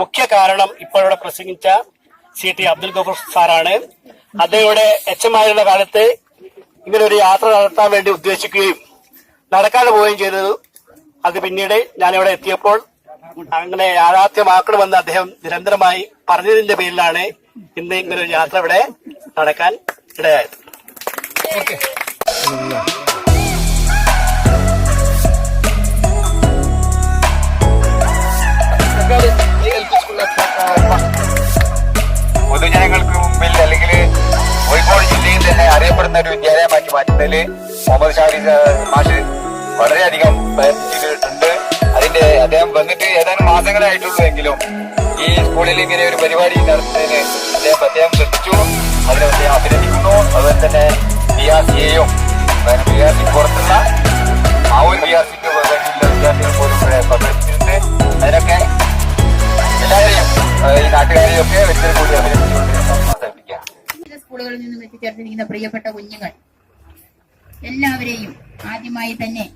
മുഖ്യ കാരണം ഇപ്പോഴിവിടെ പ്രസംഗിച്ച സി ടി അബ്ദുൽ ഗഫൂർ സാറാണ്. അദ്ദേഹയുടെ എച്ച് എം ആയിരുന്ന കാലത്ത് ഇങ്ങനെ ഒരു യാത്ര നടത്താൻ വേണ്ടി ഉദ്ദേശിക്കുകയും നടക്കാതെ പോവുകയും ചെയ്തത്. അത് പിന്നീട് ഞാനിവിടെ എത്തിയപ്പോൾ അങ്ങനെ യാഥാർത്ഥ്യമാക്കണമെന്ന് അദ്ദേഹം നിരന്തരമായി പറഞ്ഞതിന്റെ പേരിലാണ് ഇന്ന് ഇങ്ങനൊരു യാത്ര ഇവിടെ നടക്കാൻ ഇടയായത്. പൊതുജനങ്ങൾക്ക് തന്നെ അറിയപ്പെടുന്ന ഒരു വിദ്യാലയമാക്കി മാറ്റുന്നതിൽ മുഹമ്മദ് ഷാഫി മാഷ് വളരെയധികം പ്രയത്നം ചെയ്തിട്ടുണ്ട്. അതിന്റെ അദ്ദേഹം വന്നിട്ട് ഏതാനും മാസങ്ങളായിട്ടുള്ളൂ എങ്കിലും ഈ സ്കൂളിൽ ഇങ്ങനെ ഒരു പരിപാടി നടത്തുന്നതിന് അദ്ദേഹം അദ്ദേഹം ശ്രദ്ധിച്ചു. അതിനെ അദ്ദേഹം അഭിനന്ദിക്കുന്നു. അതുപോലെ തന്നെ ബി ആർ സിയെയും ബി ആർ സി പുറത്തുള്ള ആ ഒരു ബി ആർ സിക്ക് വിദ്യാർത്ഥികൾ പോലും അതിനൊക്കെ എല്ലാവരെയും ഈ നാട്ടുകാരെയും ഒക്കെ വ്യക്തികൾ കൂടി സ്കൂളുകളിൽ നിന്നും എത്തിച്ചേർന്നിരിക്കുന്ന പ്രിയപ്പെട്ട കുഞ്ഞുങ്ങൾ. എല്ലാവരെയും ആദ്യമായി തന്നെ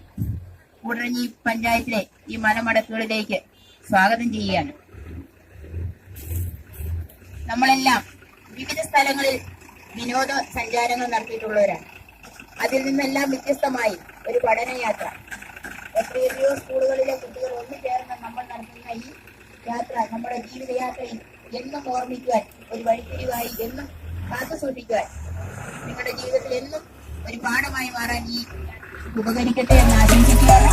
ഉടഞ്ഞി പഞ്ചായത്തിലെ ഈ മലമടക്കുകളിലേക്ക് സ്വാഗതം ചെയ്യുകയാണ്. നമ്മളെല്ലാം വിവിധ സ്ഥലങ്ങളിൽ വിനോദ സഞ്ചാരങ്ങൾ നടത്തിയിട്ടുള്ളവരാണ്. അതിൽ നിന്നെല്ലാം വ്യത്യസ്തമായി ഒരു പഠനയാത്ര. എത്രയോ സ്കൂളുകളിലെ കുട്ടികൾ ഒന്നു ചേർന്ന് നമ്മൾ നടത്തുന്ന ഈ യാത്ര നമ്മുടെ ജീവിതയാത്രയിൽ എന്നും ഓർമ്മിക്കുവാൻ ഒരു വഴിത്തിരിവായി എന്നും കാത്തു സൂക്ഷിക്കുവാൻ നിങ്ങളുടെ ജീവിതത്തിൽ എന്നും ഒരു പാഠമായി മാറാൻ ഈ ഉപകരിക്കട്ടെ എന്ന് ആശംസിക്കുകയാണ്.